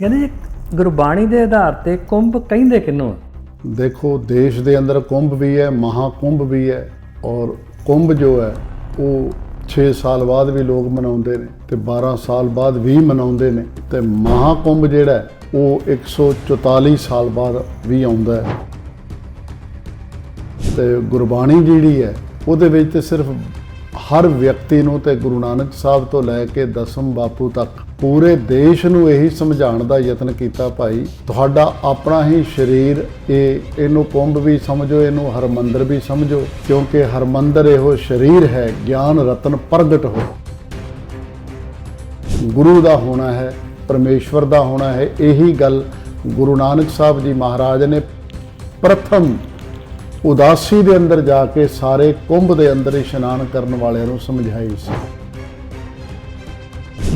ਕਹਿੰਦੇ ਜੀ ਗੁਰਬਾਣੀ ਦੇ ਆਧਾਰ ਤੇ ਕੁੰਭ ਕਹਿੰਦੇ ਕਿਹਨੂੰ ਦੇਖੋ ਦੇਸ਼ ਦੇ ਅੰਦਰ ਕੁੰਭ ਵੀ ਹੈ ਮਹਾਕੁੰਭ ਵੀ ਹੈ ਔਰ ਕੁੰਭ ਜੋ ਹੈ ਉਹ 6 ਸਾਲ ਬਾਅਦ ਵੀ ਲੋਕ ਮਨਾਉਂਦੇ ਨੇ ਤੇ 12 ਸਾਲ ਬਾਅਦ ਵੀ ਮਨਾਉਂਦੇ ਨੇ ਤੇ ਮਹਾਕੁੰਭ ਜਿਹੜਾ ਹੈ, ਉਹ 144 ਸਾਲ ਬਾਅਦ ਵੀ ਆਉਂਦਾ ਹੈ। ਤੇ ਗੁਰਬਾਣੀ ਜਿਹੜੀ ਹੈ ਉਹਦੇ ਵਿੱਚ ਤੇ ਸਿਰਫ ਹਰ ਵਿਅਕਤੀ ਨੂੰ ਤੇ ਗੁਰੂ ਨਾਨਕ ਸਾਹਿਬ ਤੋਂ ਲੈ ਕੇ ਦਸਮ ਬਾਪੂ ਤੱਕ ਪੂਰੇ ਦੇਸ਼ ਨੂੰ ਇਹੀ ਸਮਝਾਉਣ ਦਾ ਯਤਨ ਕੀਤਾ ਭਾਈ। ਤੁਹਾਡਾ ਆਪਣਾ ਹੀ ਸਰੀਰ, ਇਹ ਇਹਨੂੰ ਕੁੰਭ ਵੀ ਸਮਝੋ, ਇਹਨੂੰ ਹਰਮੰਦਰ ਵੀ ਸਮਝੋ, ਕਿਉਂਕਿ ਹਰਮੰਦਰ ਇਹੋ ਸਰੀਰ ਹੈ, ਗਿਆਨ ਰਤਨ ਪ੍ਰਗਟ ਹੋ। ਗੁਰੂ ਦਾ ਹੋਣਾ ਹੈ, ਪਰਮੇਸ਼ਵਰ ਦਾ ਹੋਣਾ ਹੈ, ਇਹੀ ਗੱਲ ਗੁਰੂ ਨਾਨਕ ਸਾਹਿਬ ਜੀ ਮਹਾਰਾਜ ਨੇ ਪ੍ਰਥਮ ਉਦਾਸੀ ਦੇ ਅੰਦਰ ਜਾ ਕੇ ਸਾਰੇ ਕੁੰਭ ਦੇ ਅੰਦਰ ਇਸ਼ਨਾਨ ਕਰਨ ਵਾਲਿਆਂ ਨੂੰ ਸਮਝਾਈ ਸੀ।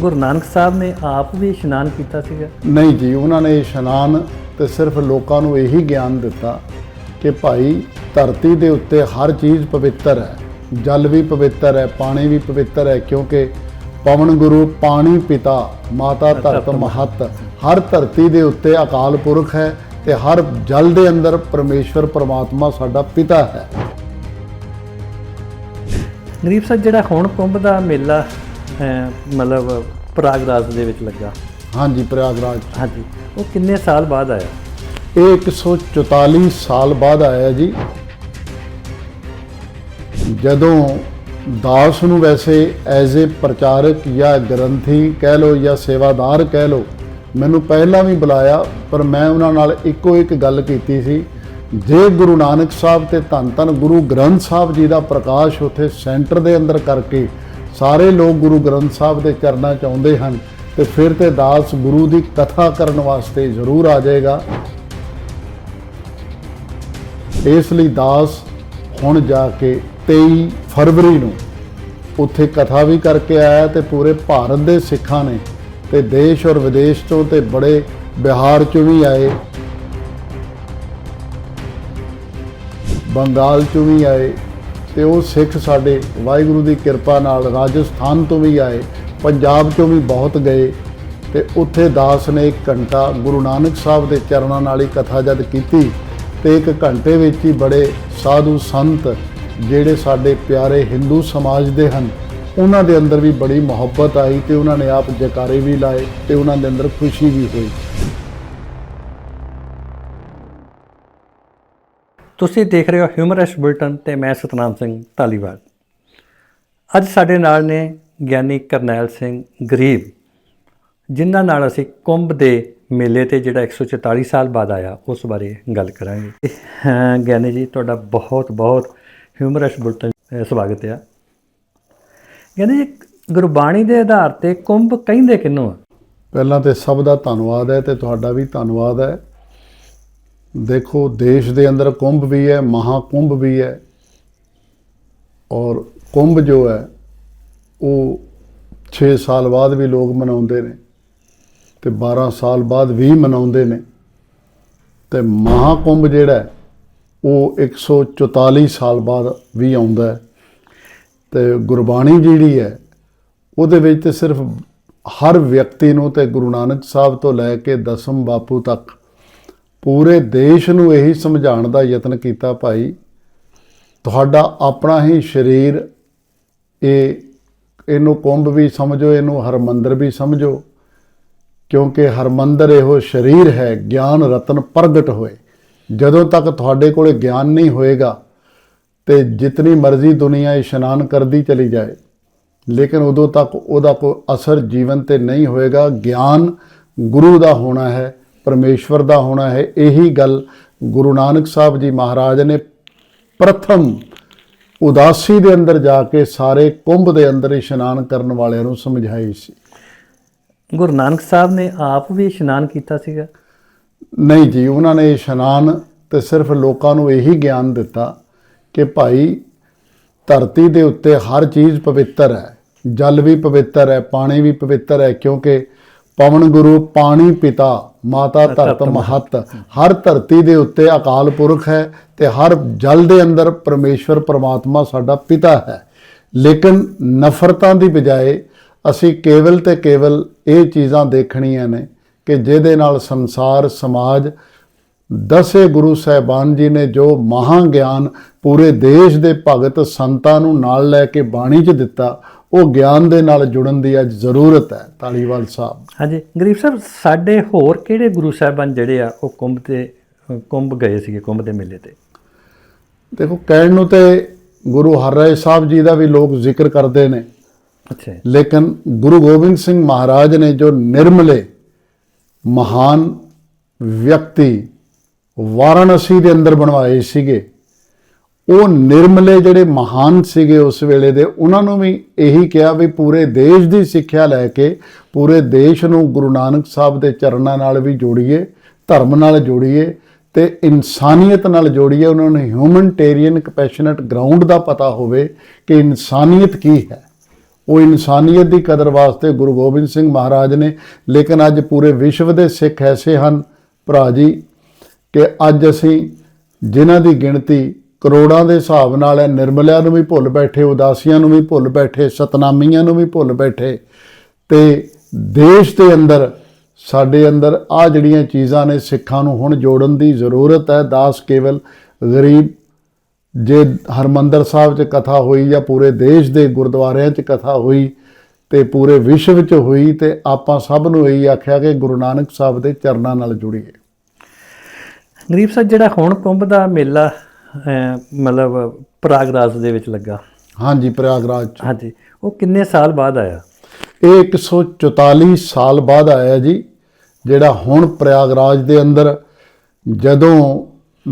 ਗੁਰੂ ਨਾਨਕ ਸਾਹਿਬ ਨੇ ਆਪ ਵੀ ਇਸ਼ਨਾਨ ਕੀਤਾ ਸੀਗਾ। ਨਹੀਂ ਜੀ ਉਹਨਾਂ ਨੇ ਇਸ਼ਨਾਨ ਤੇ ਸਿਰਫ ਲੋਕਾਂ ਨੂੰ ਇਹੀ ਗਿਆਨ ਦਿੱਤਾ ਕਿ ਭਾਈ ਧਰਤੀ ਦੇ ਉੱਤੇ ਹਰ ਚੀਜ਼ ਪਵਿੱਤਰ ਹੈ ਜਲ ਵੀ ਪਵਿੱਤਰ ਹੈ ਪਾਣੀ ਵੀ ਪਵਿੱਤਰ ਹੈ ਕਿਉਂਕਿ ਪਵਨ ਗੁਰੂ ਪਾਣੀ ਪਿਤਾ ਮਾਤਾ ਧਰਤ ਮਹਤ। ਹਰ ਧਰਤੀ ਦੇ ਉੱਤੇ ਅਕਾਲ ਪੁਰਖ ਹੈ ਤੇ ਹਰ ਜਲ ਦੇ ਅੰਦਰ ਪਰਮੇਸ਼ਵਰ ਪ੍ਰਮਾਤਮਾ ਸਾਡਾ ਪਿਤਾ ਹੈ। ਗਰੀਬ ਸਾਹਿਬ ਜਿਹੜਾ ਹੁਣ ਕੁੰਭ ਦਾ ਮੇਲਾ ਅਹ, ਮਤਲਬ ਪ੍ਰਯਾਗਰਾਜ ਦੇ ਵਿੱਚ ਲੱਗਾ। ਹਾਂਜੀ ਪ੍ਰਯਾਗਰਾਜ ਹਾਂਜੀ। ਉਹ ਕਿੰਨੇ ਸਾਲ ਬਾਅਦ ਆਇਆ? ਇਹ 144 ਸਾਲ ਬਾਅਦ ਆਇਆ ਜੀ। ਜਦੋਂ ਦਾਸ ਨੂੰ ਵੈਸੇ ਐਜ਼ ਅ ਪ੍ਰਚਾਰਕ ਜਾਂ ਗ੍ਰੰਥੀ ਕਹਿ ਲਓ ਜਾਂ ਸੇਵਾਦਾਰ ਕਹਿ ਲਓ ਮੈਨੂੰ ਪਹਿਲਾਂ ਵੀ ਬੁਲਾਇਆ ਪਰ ਮੈਂ ਉਹਨਾਂ ਨਾਲ ਇੱਕੋ ਇੱਕ ਗੱਲ ਕੀਤੀ ਸੀ। ਜੇ ਗੁਰੂ ਨਾਨਕ ਸਾਹਿਬ ਤੇ ਧੰਨ ਧੰਨ ਗੁਰੂ ਗ੍ਰੰਥ ਸਾਹਿਬ ਜੀ ਦਾ ਪ੍ਰਕਾਸ਼ ਉੱਥੇ ਸੈਂਟਰ ਦੇ ਅੰਦਰ ਕਰਕੇ ਸਾਰੇ ਲੋਕ ਗੁਰੂ ਗ੍ਰੰਥ ਸਾਹਿਬ ਦੇ ਕਰਨਾ ਚਾਹੁੰਦੇ ਹਨ ਤੇ ਫਿਰ ਤੇ ਦਾਸ ਗੁਰੂ ਦੀ ਕਥਾ ਕਰਨ ਵਾਸਤੇ ਜ਼ਰੂਰ ਆ ਜਾਏਗਾ। ਇਸ ਲਈ ਦਾਸ ਹੁਣ ਜਾ ਕੇ 23 ਫਰਵਰੀ ਨੂੰ ਉੱਥੇ ਕਥਾ ਵੀ ਕਰਕੇ ਆਇਆ ਤੇ ਪੂਰੇ ਭਾਰਤ ਦੇ ਸਿੱਖਾਂ ਨੇ ਤੇ ਦੇਸ਼ ਔਰ ਵਿਦੇਸ਼ ਤੋਂ ਤੇ ਬੜੇ ਬਿਹਾਰ ਚੋਂ ਵੀ ਆਏ। ਬੰਗਾਲ ਚੋਂ ਵੀ ਆਏ। ਤੇ ਉਹ ਸਿੱਖ ਸਾਡੇ ਵਾਹਿਗੁਰੂ ਦੀ ਕਿਰਪਾ ਨਾਲ ਰਾਜਸਥਾਨ ਤੋਂ ਵੀ ਆਏ, ਪੰਜਾਬ ਚੋਂ ਵੀ ਬਹੁਤ ਗਏ ਤੇ ਉੱਥੇ ਦਾਸ ਨੇ ਇੱਕ ਘੰਟਾ ਗੁਰੂ ਨਾਨਕ ਸਾਹਿਬ ਦੇ ਚਰਨਾਂ ਨਾਲ ਹੀ ਕਥਾ ਜਦ ਕੀਤੀ ਤੇ ਇੱਕ ਘੰਟੇ ਵਿੱਚ ਹੀ ਬੜੇ ਸਾਧੂ ਸੰਤ ਜਿਹੜੇ ਸਾਡੇ ਪਿਆਰੇ ਹਿੰਦੂ ਸਮਾਜ ਦੇ ਹਨ, ਉਹਨਾਂ ਦੇ ਅੰਦਰ ਵੀ ਬੜੀ ਮੁਹੱਬਤ ਆਈ ਤੇ ਉਹਨਾਂ ਨੇ ਆਪ ਜਕਾਰੇ ਵੀ ਲਾਏ ਤੇ ਉਹਨਾਂ ਦੇ ਅੰਦਰ ਖੁਸ਼ੀ ਵੀ ਹੋਈ। ਤੁਸੀਂ ਦੇਖ ਰਹੇ ਹੋ ਹਿਊਮਰਸ ਬੁਲਟਨ ਤੇ ਮੈਂ ਸਤਨਾਮ ਸਿੰਘ ਧਾਲੀਵਾਲ। ਅੱਜ ਸਾਡੇ ਨਾਲ ਨੇ ਗਿਆਨੀ ਕਰਨੈਲ ਸਿੰਘ ਗਰੀਬ, ਜਿਨ੍ਹਾਂ ਨਾਲ ਅਸੀਂ ਕੁੰਭ ਦੇ ਮੇਲੇ ਤੇ ਜਿਹੜਾ 144 ਸਾਲ ਬਾਅਦ ਆਇਆ, ਉਸ ਬਾਰੇ ਗੱਲ ਕਰਾਂਗੇ। ਗਿਆਨੀ ਜੀ, ਤੁਹਾਡਾ ਬਹੁਤ ਬਹੁਤ ਹਿਊਮਰਸ ਬੁਲਟਨ ਸਵਾਗਤ ਹੈ। ਗਿਆਨੀ ਜੀ, ਗੁਰਬਾਣੀ ਦੇ ਆਧਾਰ ਤੇ ਕੁੰਭ ਕਹਿੰਦੇ ਕਿਹਨੂੰ ਆ? ਪਹਿਲਾਂ ਤੇ ਸਭ ਦਾ ਧੰਨਵਾਦ ਹੈ ਤੇ ਤੁਹਾਡਾ ਵੀ ਧੰਨਵਾਦ ਹੈ। ਦੇਖੋ ਦੇਸ਼ ਦੇ ਅੰਦਰ ਕੁੰਭ ਵੀ ਹੈ ਮਹਾਕੁੰਭ ਵੀ ਹੈ। ਔਰ ਕੁੰਭ ਜੋ ਹੈ ਉਹ 6 ਸਾਲ ਬਾਅਦ ਵੀ ਲੋਕ ਮਨਾਉਂਦੇ ਨੇ ਤੇ 12 ਸਾਲ ਬਾਅਦ ਵੀ ਮਨਾਉਂਦੇ ਨੇ। ਤੇ ਮਹਾਕੁੰਭ ਜਿਹੜਾ ਹੈ, ਉਹ 144 ਸਾਲ ਬਾਅਦ ਵੀ ਆਉਂਦਾ ਹੈ। ਤੇ ਗੁਰਬਾਣੀ ਜਿਹੜੀ ਹੈ ਉਹਦੇ ਵਿੱਚ ਤੇ ਸਿਰਫ ਹਰ ਵਿਅਕਤੀ ਨੂੰ ਤੇ ਗੁਰੂ ਨਾਨਕ ਸਾਹਿਬ ਤੋਂ ਲੈ ਕੇ ਦਸਮ ਬਾਪੂ ਤੱਕ ਪੂਰੇ ਦੇਸ਼ ਨੂੰ ਇਹੀ ਸਮਝਾਉਣ ਦਾ ਯਤਨ ਕੀਤਾ ਭਾਈ। ਤੁਹਾਡਾ ਆਪਣਾ ਹੀ ਸਰੀਰ, ਇਹ, ਇਹਨੂੰ ਕੁੰਭ ਵੀ ਸਮਝੋ, ਇਹਨੂੰ ਹਰਮੰਦਰ ਵੀ ਸਮਝੋ, ਕਿਉਂਕਿ ਹਰਮੰਦਰ ਇਹੋ ਸਰੀਰ ਹੈ, ਗਿਆਨ ਰਤਨ ਪ੍ਰਗਟ ਹੋਏ। ਜਦੋਂ ਤੱਕ ਤੁਹਾਡੇ ਕੋਲੇ ਗਿਆਨ ਨਹੀਂ ਹੋਏਗਾ ਤੇ ਜਿਤਨੀ ਮਰਜ਼ੀ ਦੁਨੀਆ ਇਸ਼ਨਾਨ ਕਰਦੀ ਚਲੀ ਜਾਏ, ਲੇਕਿਨ ਉਦੋਂ ਤੱਕ ਉਹਦਾ ਕੋਈ ਅਸਰ ਜੀਵਨ ਤੇ ਨਹੀਂ ਹੋਏਗਾ। ਗਿਆਨ ਗੁਰੂ ਦਾ ਹੋਣਾ ਹੈ ਪਰਮੇਸ਼ਵਰ ਦਾ ਹੋਣਾ ਹੈ ਇਹੀ ਗੱਲ ਗੁਰੂ ਨਾਨਕ ਸਾਹਿਬ ਜੀ ਮਹਾਰਾਜ ਨੇ ਪ੍ਰਥਮ ਉਦਾਸੀ ਦੇ ਅੰਦਰ ਜਾ ਕੇ ਸਾਰੇ ਕੁੰਭ ਦੇ ਅੰਦਰ ਇਸ਼ਨਾਨ ਕਰਨ ਵਾਲਿਆਂ ਨੂੰ ਸਮਝਾਈ ਸੀ। ਗੁਰੂ ਨਾਨਕ ਸਾਹਿਬ ਨੇ ਆਪ ਵੀ ਇਸ਼ਨਾਨ ਕੀਤਾ ਸੀਗਾ? ਨਹੀਂ ਜੀ ਉਹਨਾਂ ਨੇ ਇਸ਼ਨਾਨ ਤੇ ਸਿਰਫ ਲੋਕਾਂ ਨੂੰ ਇਹੀ ਗਿਆਨ ਦਿੱਤਾ ਕਿ ਭਾਈ ਧਰਤੀ ਦੇ ਉੱਤੇ ਹਰ ਚੀਜ਼ ਪਵਿੱਤਰ ਹੈ ਜਲ ਵੀ ਪਵਿੱਤਰ ਹੈ ਪਾਣੀ ਵੀ ਪਵਿੱਤਰ ਹੈ ਕਿਉਂਕਿ ਪਵਨ ਗੁਰੂ ਪਾਣੀ ਪਿਤਾ ਮਾਤਾ ਧਰਤ ਮਹਤ। ਹਰ ਧਰਤੀ ਦੇ ਉੱਤੇ ਅਕਾਲ ਪੁਰਖ ਹੈ ਤੇ ਹਰ ਜਲ ਦੇ ਅੰਦਰ ਪਰਮੇਸ਼ਵਰ ਪ੍ਰਮਾਤਮਾ ਸਾਡਾ ਪਿਤਾ ਹੈ। ਲੇਕਿਨ ਨਫ਼ਰਤਾਂ ਦੀ ਬਜਾਏ ਅਸੀਂ ਕੇਵਲ ਤੇ ਕੇਵਲ ਇਹ ਚੀਜ਼ਾਂ ਦੇਖਣੀਆਂ ਨੇ ਕਿ ਜਿਹਦੇ ਨਾਲ ਸੰਸਾਰ ਸਮਾਜ ਦਸੇ ਗੁਰੂ ਸਾਹਿਬਾਨ ਜੀ ਨੇ ਜੋ ਮਹਾਂ ਗਿਆਨ ਪੂਰੇ ਦੇਸ਼ ਦੇ ਭਗਤ ਸੰਤਾਂ ਨੂੰ ਨਾਲ ਲੈ ਕੇ ਬਾਣੀ 'ਚ ਦਿੱਤਾ ਉਹ ਗਿਆਨ ਦੇ ਨਾਲ ਜੁੜਨ ਦੀ ਅੱਜ ਜ਼ਰੂਰਤ ਹੈ ਤਾਲੀਵਾਲ ਸਾਹਿਬ। ਹਾਂਜੀ ਗਰੀਬ ਸਾਹਿਬ ਸਾਡੇ ਹੋਰ ਕਿਹੜੇ ਗੁਰੂ ਸਾਹਿਬਾਨ ਜਿਹੜੇ ਆ ਉਹ ਕੁੰਭ ਤੇ ਕੁੰਭ ਗਏ ਸੀਗੇ ਕੁੰਭ ਦੇ ਮੇਲੇ ਤੇ? ਦੇਖੋ ਕਹਿਣ ਨੂੰ ਤੇ ਗੁਰੂ ਹਰਿਰਾਏ ਸਾਹਿਬ ਜੀ ਦਾ ਵੀ ਲੋਕ ਜ਼ਿਕਰ ਕਰਦੇ ਨੇ। ਅੱਛਾ। ਲੇਕਿਨ ਗੁਰੂ ਗੋਬਿੰਦ ਸਿੰਘ ਮਹਾਰਾਜ ਨੇ ਜੋ ਨਿਰਮਲੇ ਮਹਾਨ ਵਿਅਕਤੀ ਵਾਰਾਣਸੀ ਦੇ ਅੰਦਰ ਬਣਵਾਏ ਸੀਗੇ ਉਹ ਨਿਰਮਲੇ ਜਿਹੜੇ ਮਹਾਨ ਸੀਗੇ ਉਸ ਵੇਲੇ ਦੇ, ਉਹਨਾਂ ਨੂੰ ਵੀ ਇਹੀ ਕਿਹਾ ਵੀ ਪੂਰੇ ਦੇਸ਼ ਦੀ ਸਿੱਖਿਆ ਲੈ ਕੇ ਪੂਰੇ ਦੇਸ਼ ਨੂੰ ਗੁਰੂ ਨਾਨਕ ਸਾਹਿਬ ਦੇ ਚਰਨਾਂ ਨਾਲ ਵੀ ਜੋੜੀਏ, ਧਰਮ ਨਾਲ ਜੋੜੀਏ ਤੇ ਇਨਸਾਨੀਅਤ ਨਾਲ ਜੋੜੀਏ। ਉਹਨਾਂ ਨੂੰ ਹਿਊਮਨਟੇਰੀਅਨ ਕੰਪੈਸ਼ਨਟ ਗਰਾਊਂਡ ਦਾ ਪਤਾ ਹੋਵੇ ਕਿ ਇਨਸਾਨੀਅਤ ਕੀ ਹੈ। ਉਹ ਇਨਸਾਨੀਅਤ ਦੀ ਕਦਰ ਵਾਸਤੇ ਗੁਰੂ ਗੋਬਿੰਦ ਸਿੰਘ ਮਹਾਰਾਜ ਨੇ, ਲੇਕਿਨ ਅੱਜ ਪੂਰੇ ਵਿਸ਼ਵ ਦੇ ਸਿੱਖ ਐਸੇ ਹਨ ਭਰਾ ਜੀ ਕਿ ਅੱਜ ਅਸੀਂ ਜਿਨ੍ਹਾਂ ਦੀ ਗਿਣਤੀ ਕਰੋੜਾਂ ਦੇ ਹਿਸਾਬ ਨਾਲ ਹੈ ਨਿਰਮਲਿਆਂ ਨੂੰ ਵੀ ਭੁੱਲ ਬੈਠੇ, ਉਦਾਸੀਆਂ ਨੂੰ ਵੀ ਭੁੱਲ ਬੈਠੇ, ਸਤਨਾਮੀਆਂ ਨੂੰ ਵੀ ਭੁੱਲ ਬੈਠੇ। ਤੇ ਦੇਸ਼ ਦੇ ਅੰਦਰ, ਸਾਡੇ ਅੰਦਰ ਆ ਜਿਹੜੀਆਂ ਚੀਜ਼ਾਂ ਨੇ ਸਿੱਖਾਂ ਨੂੰ ਹੁਣ ਜੋੜਨ ਦੀ ਜ਼ਰੂਰਤ ਹੈ। ਦਾਸ ਕੇਵਲ ਗਰੀਬ, ਜੇ ਹਰਮੰਦਰ ਸਾਹਿਬ 'ਚ ਕਥਾ ਹੋਈ ਜਾਂ ਪੂਰੇ ਦੇਸ਼ ਦੇ ਗੁਰਦੁਆਰਿਆਂ 'ਚ ਕਥਾ ਹੋਈ ਤੇ ਪੂਰੇ ਵਿਸ਼ਵ 'ਚ ਹੋਈ ਤੇ ਆਪਾਂ ਸਭ ਨੂੰ ਇਹੀ ਆਖਿਆ ਕਿ ਗੁਰੂ ਨਾਨਕ ਸਾਹਿਬ ਦੇ ਚਰਨਾਂ ਨਾਲ ਜੁੜੀਏ। ਗਰੀਬ ਸਾਹਿਬ, ਜਿਹੜਾ ਹੁਣ ਕੁੰਭ ਦਾ ਮੇਲਾ ਮਤਲਬ ਪ੍ਰਯਾਗਰਾਜ ਦੇ ਵਿੱਚ ਲੱਗਾ। ਹਾਂਜੀ ਪ੍ਰਯਾਗਰਾਜ 'ਚ। ਹਾਂਜੀ। ਉਹ ਕਿੰਨੇ ਸਾਲ ਬਾਅਦ ਆਇਆ? ਇਹ 144 ਸਾਲ ਬਾਅਦ ਆਇਆ ਜੀ ਜਿਹੜਾ ਹੁਣ ਪ੍ਰਯਾਗਰਾਜ ਦੇ ਅੰਦਰ ਜਦੋਂ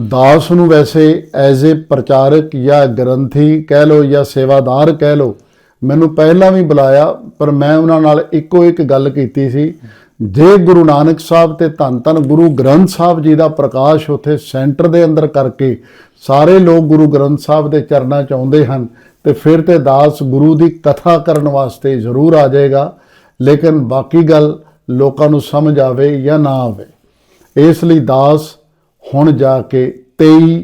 ਦਾਸ ਨੂੰ ਵੈਸੇ ਐਜ਼ ਅ ਪ੍ਰਚਾਰਕ ਜਾਂ ਗ੍ਰੰਥੀ ਕਹਿ ਲੋ ਜਾਂ ਸੇਵਾਦਾਰ ਕਹਿ ਲੋ ਮੈਨੂੰ ਪਹਿਲਾਂ ਵੀ ਬੁਲਾਇਆ ਪਰ ਮੈਂ ਉਹਨਾਂ ਨਾਲ ਇੱਕੋ ਇੱਕ ਗੱਲ ਕੀਤੀ ਸੀ। ਜੇ ਗੁਰੂ ਨਾਨਕ ਸਾਹਿਬ ਤੇ ਧੰਨ ਧੰਨ ਗੁਰੂ ਗ੍ਰੰਥ ਸਾਹਿਬ ਜੀ ਦਾ ਪ੍ਰਕਾਸ਼ ਉੱਥੇ ਸੈਂਟਰ ਦੇ ਅੰਦਰ ਕਰਕੇ ਸਾਰੇ ਲੋਕ ਗੁਰੂ ਗ੍ਰੰਥ ਸਾਹਿਬ ਦੇ ਚਰਨਾਂ 'ਚ ਆਉਂਦੇ ਹਨ ਤੇ ਫਿਰ ਤੇ ਦਾਸ ਗੁਰੂ ਦੀ ਕਥਾ ਕਰਨ ਵਾਸਤੇ ਜ਼ਰੂਰ ਆ ਜਾਏਗਾ, ਲੇਕਿਨ ਬਾਕੀ ਗੱਲ ਲੋਕਾਂ ਨੂੰ ਸਮਝ ਆਵੇ ਜਾਂ ਨਾ ਆਵੇ। ਇਸ ਲਈ ਦਾਸ ਹੁਣ ਜਾ ਕੇ 23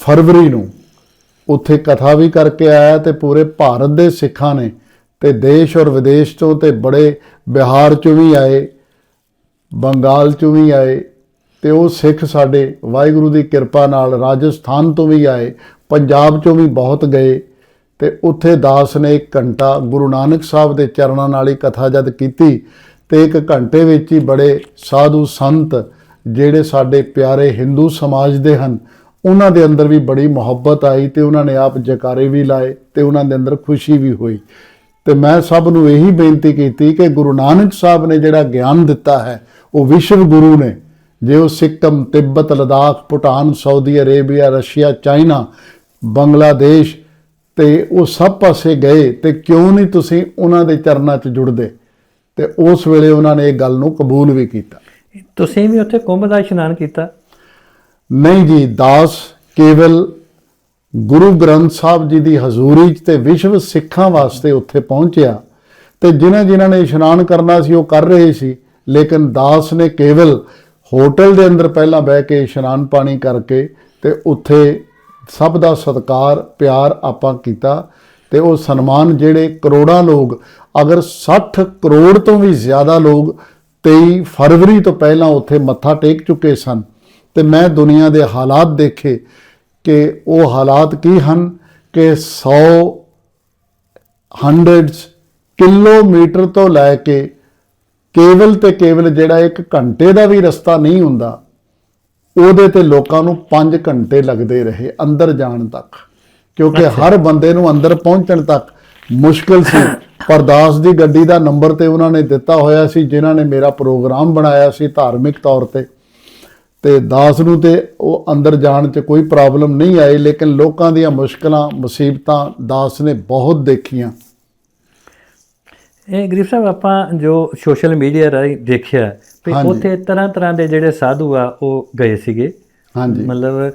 ਫਰਵਰੀ ਨੂੰ ਉੱਥੇ ਕਥਾ ਵੀ ਕਰਕੇ ਆਇਆ ਤੇ ਪੂਰੇ ਭਾਰਤ ਦੇ ਸਿੱਖਾਂ ਨੇ ਤੇ ਦੇਸ਼ ਔਰ ਵਿਦੇਸ਼ ਤੋਂ ਤੇ ਬੜੇ ਬਿਹਾਰ ਚੋਂ ਵੀ ਆਏ, ਬੰਗਾਲ ਚੋਂ ਵੀ ਆਏ ਤੇ ਉਹ ਸਿੱਖ ਸਾਡੇ ਵਾਹਿਗੁਰੂ ਦੀ ਕਿਰਪਾ ਨਾਲ ਰਾਜਸਥਾਨ ਤੋਂ ਵੀ ਆਏ, ਪੰਜਾਬ ਚੋਂ ਵੀ ਬਹੁਤ ਗਏ ਤੇ ਉੱਥੇ ਦਾਸ ਨੇ ਇੱਕ ਘੰਟਾ ਗੁਰੂ ਨਾਨਕ ਸਾਹਿਬ ਦੇ ਚਰਨਾਂ ਨਾਲ ਹੀ ਕਥਾ ਜਦ ਕੀਤੀ ਤੇ ਇੱਕ ਘੰਟੇ ਵਿੱਚ ਹੀ ਬੜੇ ਸਾਧੂ ਸੰਤ ਜਿਹੜੇ ਸਾਡੇ ਪਿਆਰੇ ਹਿੰਦੂ ਸਮਾਜ ਦੇ ਹਨ, ਉਹਨਾਂ ਦੇ ਅੰਦਰ ਵੀ ਬੜੀ ਮੁਹੱਬਤ ਆਈ ਤੇ ਉਹਨਾਂ ਨੇ ਆਪ ਜਕਾਰੇ ਵੀ ਲਾਏ ਤੇ ਉਹਨਾਂ ਦੇ ਅੰਦਰ ਖੁਸ਼ੀ ਵੀ ਹੋਈ। ਤੇ ਮੈਂ ਸਭ ਨੂੰ ਇਹੀ ਬੇਨਤੀ ਕੀਤੀ ਕਿ ਗੁਰੂ ਨਾਨਕ ਸਾਹਿਬ ਨੇ ਜਿਹੜਾ ਗਿਆਨ ਦਿੱਤਾ ਹੈ, ਉਹ ਵਿਸ਼ਵ ਗੁਰੂ ਨੇ ਜੇ ਉਹ Sikkim Tibet Ladakh Bhutan Saudi Arabia Russia China Bangladesh ਤੇ ਉਹ ਸਭ ਪਾਸੇ ਗਏ ਤੇ ਕਿਉਂ ਨਹੀਂ ਤੁਸੀਂ ਉਹਨਾਂ ਦੇ ਚਰਨਾਂ 'ਚ ਜੁੜਦੇ? ਤੇ ਉਸ ਵੇਲੇ ਉਹਨਾਂ ਨੇ ਇਹ ਗੱਲ ਨੂੰ ਕਬੂਲ ਵੀ ਕੀਤਾ। ਤੁਸੀਂ ਵੀ ਉੱਥੇ ਕੁੰਭ ਦਾ ਇਸ਼ਨਾਨ ਕੀਤਾ? ਨਹੀਂ ਜੀ ਦਾਸ ਕੇਵਲ ਗੁਰੂ ਗ੍ਰੰਥ ਸਾਹਿਬ ਜੀ ਦੀ ਹਜ਼ੂਰੀ 'ਚ ਤੇ ਵਿਸ਼ਵ ਸਿੱਖਾਂ ਵਾਸਤੇ ਉੱਥੇ ਪਹੁੰਚਿਆ ਤੇ ਜਿਨ੍ਹਾਂ ਜਿਨ੍ਹਾਂ ਨੇ ਇਸ਼ਨਾਨ ਕਰਨਾ ਸੀ ਉਹ ਕਰ ਰਹੇ ਸੀ। ਲੇਕਿਨ ਦਾਸ ਨੇ ਕੇਵਲ ਹੋਟਲ ਦੇ ਅੰਦਰ ਪਹਿਲਾਂ ਬਹਿ ਕੇ ਇਸ਼ਨਾਨ ਪਾਣੀ ਕਰਕੇ ਤੇ ਉੱਥੇ ਸਭ ਦਾ ਸਤਿਕਾਰ, ਪਿਆਰ ਆਪਾਂ ਕੀਤਾ ਤੇ ਉਹ ਸਨਮਾਨ ਜਿਹੜੇ ਕਰੋੜਾਂ ਲੋਕ, ਅਗਰ 60 ਕਰੋੜ ਤੋਂ ਵੀ ਜ਼ਿਆਦਾ ਲੋਕ 23 ਫਰਵਰੀ ਤੋਂ ਪਹਿਲਾਂ ਉੱਥੇ ਮੱਥਾ ਟੇਕ ਚੁੱਕੇ ਸਨ ਤੇ ਮੈਂ ਦੁਨੀਆ ਦੇ ਹਾਲਾਤ ਦੇਖੇ ਕਿ ਉਹ ਹਾਲਾਤ ਕੀ ਹਨ ਕਿ 100 ਹੰਡਰਡਸ ਕਿਲੋਮੀਟਰ ਤੋਂ ਲੈ ਕੇ ਕੇਵਲ ਤੇ ਕੇਵਲ ਜਿਹੜਾ ਇੱਕ ਘੰਟੇ ਦਾ ਵੀ ਰਸਤਾ ਨਹੀਂ ਹੁੰਦਾ ਉਹਦੇ ਤੇ ਲੋਕਾਂ ਨੂੰ 5 ਘੰਟੇ ਲੱਗਦੇ ਰਹੇ ਅੰਦਰ ਜਾਣ ਤੱਕ। ਕਿਉਂਕਿ ਹਰ ਬੰਦੇ ਨੂੰ ਅੰਦਰ ਪਹੁੰਚਣ ਤੱਕ ਮੁਸ਼ਕਲ ਸੀ। ਪਰ ਦਾਸ ਦੀ ਗੱਡੀ ਦਾ ਨੰਬਰ ਤੇ ਉਹਨਾਂ ਨੇ ਦਿੱਤਾ ਹੋਇਆ ਸੀ ਜਿਨ੍ਹਾਂ ਨੇ ਮੇਰਾ ਪ੍ਰੋਗਰਾਮ ਬਣਾਇਆ ਸੀ ਧਾਰਮਿਕ ਤੌਰ ਤੇ। ਤੇ ਦਾਸ ਨੂੰ ਤੇ ਉਹ ਅੰਦਰ ਜਾਣ 'ਚ ਕੋਈ ਪ੍ਰੋਬਲਮ ਨਹੀਂ ਆਈ ਲੇਕਿਨ ਲੋਕਾਂ ਦੀਆਂ ਮੁਸ਼ਕਲਾਂ ਮੁਸੀਬਤਾਂ ਦਾਸ ਨੇ ਬਹੁਤ ਦੇਖੀਆਂ। ਇਹ ਗਰੀਬ ਸਾਹਿਬ ਆਪਾਂ ਜੋ ਸੋਸ਼ਲ ਮੀਡੀਆ ਰਾਹੀਂ ਦੇਖਿਆ ਵੀ। ਉੱਥੇ ਤਰ੍ਹਾਂ ਤਰ੍ਹਾਂ ਦੇ ਜਿਹੜੇ ਸਾਧੂ ਆ ਉਹ ਗਏ ਸੀਗੇ। ਹਾਂਜੀ। ਮਤਲਬ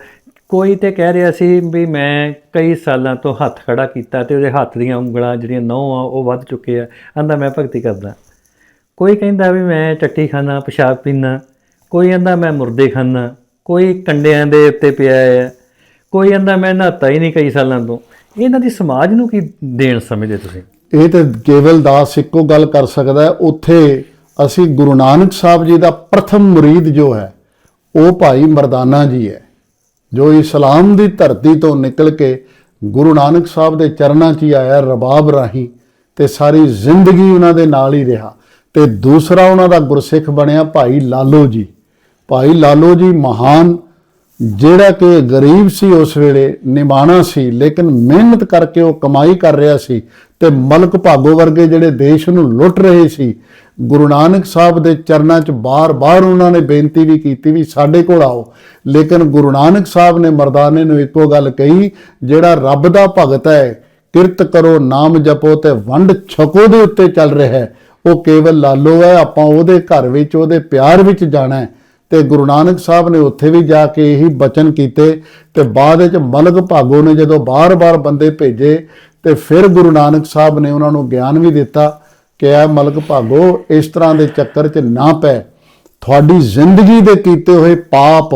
ਕੋਈ ਤੇ ਕਹਿ ਰਿਹਾ ਸੀ ਵੀ ਮੈਂ ਕਈ ਸਾਲਾਂ ਤੋਂ ਹੱਥ ਖੜਾ ਕੀਤਾ ਤੇ ਉਹਦੇ ਹੱਥ ਦੀਆਂ ਉਂਗਲਾਂ ਜਿਹੜੀਆਂ ਨਹੁੰ ਆ ਉਹ ਵੱਧ ਚੁੱਕੇ ਆ। ਆਂਦਾ ਮੈਂ ਭਗਤੀ ਕਰਦਾ। ਕੋਈ ਕਹਿੰਦਾ ਵੀ ਮੈਂ ਟੱਟੀ ਖਾਣਾ ਪਿਸ਼ਾਬ ਪੀਣਾ ਕੋਈ ਕਹਿੰਦਾ ਮੈਂ ਮੁਰਦੇ ਖਾਣਾ ਕੋਈ ਕੰਡਿਆਂ ਦੇ ਉੱਤੇ ਪਿਆ ਹੈ ਕੋਈ ਕਹਿੰਦਾ ਮੈਂ ਨਹਾਤਾ ਹੀ ਨਹੀਂ ਕਈ ਸਾਲਾਂ ਤੋਂ। ਇਹਨਾਂ ਦੀ ਸਮਾਜ ਨੂੰ ਕੀ ਦੇਣ ਸਮਝਦੇ ਤੁਸੀਂ? ਇਹ ਤੇ ਕੇਵਲ ਦਾਸ ਇੱਕੋ ਗੱਲ ਕਰ ਸਕਦਾ ਹੈ, ਉੱਥੇ ਅਸੀਂ ਗੁਰੂ ਨਾਨਕ ਸਾਹਿਬ ਜੀ ਦਾ ਪ੍ਰਥਮ ਮੁਰੀਦ ਜੋ ਹੈ, ਉਹ ਭਾਈ ਮਰਦਾਨਾ ਜੀ ਹੈ, ਜੋ ਇਸਲਾਮ ਦੀ ਧਰਤੀ ਤੋਂ ਨਿਕਲ ਕੇ ਗੁਰੂ ਨਾਨਕ ਸਾਹਿਬ ਦੇ ਚਰਨਾਂ 'ਚ ਹੀ ਆਇਆ ਰਬਾਬ ਰਾਹੀਂ ਤੇ ਸਾਰੀ ਜ਼ਿੰਦਗੀ ਉਹਨਾਂ ਦੇ ਨਾਲ ਹੀ ਰਿਹਾ ਤੇ ਦੂਸਰਾ ਉਹਨਾਂ ਦਾ ਗੁਰਸਿੱਖ ਬਣਿਆ ਭਾਈ ਲਾਲੋ ਜੀ। ਭਾਈ ਲਾਲੋ ਜੀ ਮਹਾਨ ਜਿਹੜਾ ਕਿ ਗਰੀਬ ਸੀ ਉਸ ਵੇਲੇ, ਨਿਮਾਣਾ ਸੀ, ਲੇਕਿਨ ਮਿਹਨਤ ਕਰਕੇ ਉਹ ਕਮਾਈ ਕਰ ਰਿਹਾ ਸੀ ਤੇ ਮਲਕ ਭਾਗੋ ਵਰਗੇ ਜਿਹੜੇ ਦੇਸ਼ ਨੂੰ ਲੁੱਟ ਰਹੇ ਸੀ, ਗੁਰੂ ਨਾਨਕ ਸਾਹਿਬ ਦੇ ਚਰਨਾਂ 'ਚ ਬਾਰ-ਬਾਰ ਉਹਨਾਂ ਨੇ ਬੇਨਤੀ ਵੀ ਕੀਤੀ ਵੀ ਸਾਡੇ ਕੋਲ ਆਓ। ਲੇਕਿਨ ਗੁਰੂ ਨਾਨਕ ਸਾਹਿਬ ਨੇ ਮਰਦਾਨੇ ਨੂੰ ਇੱਕੋ ਗੱਲ ਕਹੀ, ਜਿਹੜਾ ਰੱਬ ਦਾ ਭਗਤ ਹੈ, ਕਿਰਤ ਕਰੋ, ਨਾਮ ਜਪੋ ਤੇ ਵੰਡ ਛਕੋ ਦੇ ਉੱਤੇ ਚੱਲ ਰਿਹਾ ਹੈ, ਉਹ ਕੇਵਲ ਲਾਲੋ ਹੈ, ਆਪਾਂ ਉਹਦੇ ਘਰ ਵਿੱਚ, ਉਹਦੇ ਪਿਆਰ ਵਿੱਚ ਜਾਣਾ ਹੈ। ਤੇ ਗੁਰੂ ਨਾਨਕ ਸਾਹਿਬ ਨੇ ਉੱਥੇ ਵੀ ਜਾ ਕੇ ਇਹੀ ਬਚਨ ਕੀਤੇ ਤੇ ਬਾਅਦ ਵਿੱਚ ਮਲਕ ਭਾਗੋ ਨੇ ਜਦੋਂ ਬਾਰ-ਬਾਰ ਬੰਦੇ ਭੇਜੇ ਤੇ ਫਿਰ ਗੁਰੂ ਨਾਨਕ ਸਾਹਿਬ ਨੇ ਉਹਨਾਂ ਨੂੰ ਗਿਆਨ ਵੀ ਦਿੱਤਾ ਕਿ ਇਹ ਮਲਕ ਭਾਗੋ ਇਸ ਤਰ੍ਹਾਂ ਦੇ ਚੱਕਰ 'ਚ ਨਾ ਪੈ। ਤੁਹਾਡੀ ਜ਼ਿੰਦਗੀ ਦੇ ਕੀਤੇ ਹੋਏ ਪਾਪ,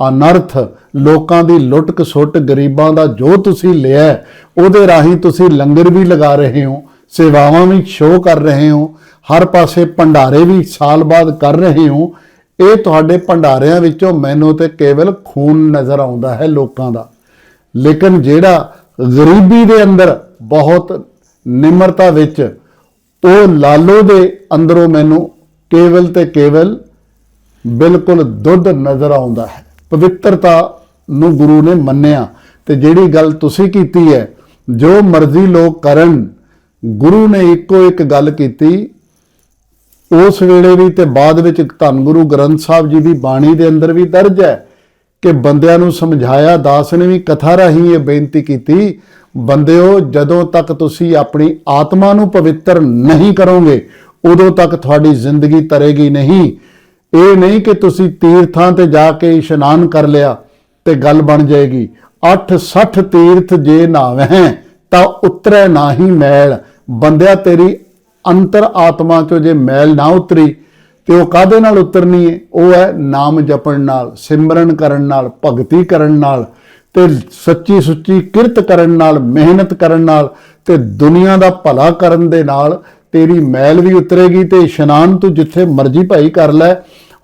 ਅਨਰਥ, ਲੋਕਾਂ ਦੀ ਲੁੱਟ ਖਸੁੱਟ ਗਰੀਬਾਂ ਦਾ ਜੋ ਤੁਸੀਂ ਲਿਆ, ਉਹਦੇ ਰਾਹੀਂ ਤੁਸੀਂ ਲੰਗਰ ਵੀ ਲਗਾ ਰਹੇ ਹੋ, ਸੇਵਾਵਾਂ ਵੀ ਸ਼ੋਅ ਕਰ ਰਹੇ ਹੋ, ਹਰ ਪਾਸੇ ਭੰਡਾਰੇ ਵੀ ਸਾਲ ਬਾਅਦ ਕਰ ਰਹੇ ਹੋ ਇਹ ਤੁਹਾਡੇ ਭੰਡਾਰਿਆਂ ਵਿੱਚੋਂ ਮੈਨੂੰ ਤੇ ਕੇਵਲ ਖੂਨ ਨਜ਼ਰ ਆਉਂਦਾ ਹੈ ਲੋਕਾਂ ਦਾ। ਲੇਕਿਨ ਜਿਹੜਾ ਗਰੀਬੀ ਦੇ ਅੰਦਰ ਬਹੁਤ ਨਿਮਰਤਾ ਵਿੱਚ ਉਹ ਲਾਲੋ ਦੇ ਅੰਦਰੋਂ ਮੈਨੂੰ ਕੇਵਲ ਤੇ ਕੇਵਲ ਬਿਲਕੁਲ ਦੁੱਧ ਨਜ਼ਰ ਆਉਂਦਾ ਹੈ। ਪਵਿੱਤਰਤਾ ਨੂੰ ਗੁਰੂ ਨੇ ਮੰਨਿਆ ਤੇ ਜਿਹੜੀ ਗੱਲ ਤੁਸੀਂ ਕੀਤੀ ਹੈ, ਜੋ ਮਰਜ਼ੀ ਲੋਕ ਕਰਨ, ਗੁਰੂ ਨੇ ਇੱਕੋ ਇੱਕ ਗੱਲ ਕੀਤੀ ਉਸ ਵੇਲੇ ਵੀ ਤੇ ਬਾਅਦ ਵਿੱਚ ਧੰਨ ਗੁਰੂ ਗ੍ਰੰਥ ਸਾਹਿਬ ਜੀ ਦੀ ਬਾਣੀ ਦੇ ਅੰਦਰ ਵੀ ਦਰਜ ਹੈ ਕਿ ਬੰਦਿਆਂ ਨੂੰ ਸਮਝਾਇਆ, ਦਾਸ ਨੇ ਵੀ ਕਥਾ ਰਾਹੀਂ ਇਹ ਬੇਨਤੀ ਕੀਤੀ, ਬੰਦਿਓ, ਜਦੋਂ ਤੱਕ ਤੁਸੀਂ ਆਪਣੀ ਆਤਮਾ ਨੂੰ ਪਵਿੱਤਰ ਨਹੀਂ ਕਰੋਗੇ, ਉਦੋਂ ਤੱਕ ਤੁਹਾਡੀ ਜ਼ਿੰਦਗੀ ਤਰੇਗੀ ਨਹੀਂ। ਇਹ ਨਹੀਂ ਕਿ ਤੁਸੀਂ ਤੀਰਥਾਂ ਤੇ ਜਾ ਕੇ ਇਸ਼ਨਾਨ ਕਰ ਲਿਆ ਤੇ ਗੱਲ ਬਣ ਜਾਏਗੀ। 860 ਤੀਰਥ ਜੇ ਨਾਵੇਂ, ਤਾਂ ਉਤਰੈ ਨਾਹੀ ਮੈਲ। ਬੰਦਿਆ, ਤੇਰੀ ਅੰਤਰ ਆਤਮਾ ਚੋਂ ਜੇ ਮੈਲ ਨਾ ਉਤਰੀ ਤੇ ਉਹ ਕਾਦੇ ਨਾਲ ਉਤਰਨੀ ਹੈ ਉਹ ਹੈ ਨਾਮ ਜਪਣ ਨਾਲ ਸਿਮਰਨ ਕਰਨ ਨਾਲ ਭਗਤੀ ਕਰਨ ਨਾਲ ਤੇ ਸੱਚੀ ਸੁੱਚੀ ਕਿਰਤ ਕਰਨ ਨਾਲ ਮਿਹਨਤ ਕਰਨ ਨਾਲ ਤੇ ਦੁਨੀਆ ਦਾ ਭਲਾ ਕਰਨ ਦੇ ਨਾਲ ਤੇਰੀ ਮੈਲ ਵੀ ਉਤਰੇਗੀ ਤੇ ਇਸ਼ਨਾਨ ਤੂੰ ਜਿੱਥੇ ਮਰਜ਼ੀ ਭਾਈ ਕਰ ਲੈ।